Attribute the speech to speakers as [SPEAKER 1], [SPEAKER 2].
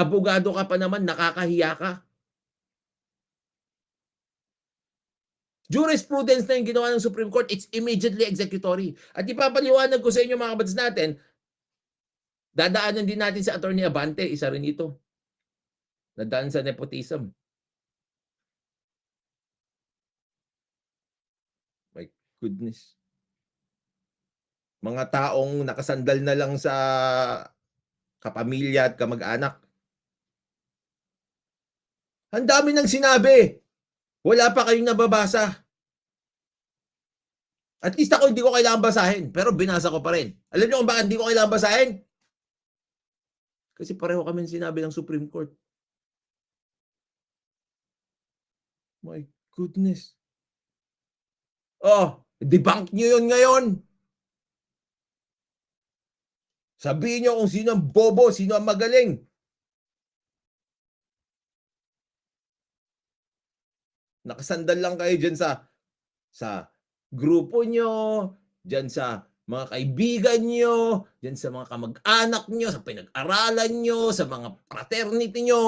[SPEAKER 1] Abogado ka pa naman, nakakahiya ka. Jurisprudence na yung ginawa ng Supreme Court, it's immediately executory. At ipapaliwanag ko sa inyo mga kabatas natin, dadaanan din natin sa Attorney Abante, isa rin ito. Nadaan sa nepotism. My goodness. Mga taong nakasandal na lang sa kapamilya at kamag-anak. Ang dami nang sinabi. Wala pa kayong nababasa. At least ako hindi ko kailangan basahin, pero binasa ko pa rin. Alam niyo kung bakit hindi ko kailangan basahin? Kasi pareho kami sinabi ng Supreme Court. My goodness. Oh, debunk niyo yun ngayon. Sabihin niyo kung sino ang bobo, sino ang magaling. Nakasandal lang kayo dyan sa sa grupo nyo, dyan sa mga kaibigan nyo, dyan sa mga kamag-anak nyo, sa pinag-aralan nyo, sa mga fraternity nyo.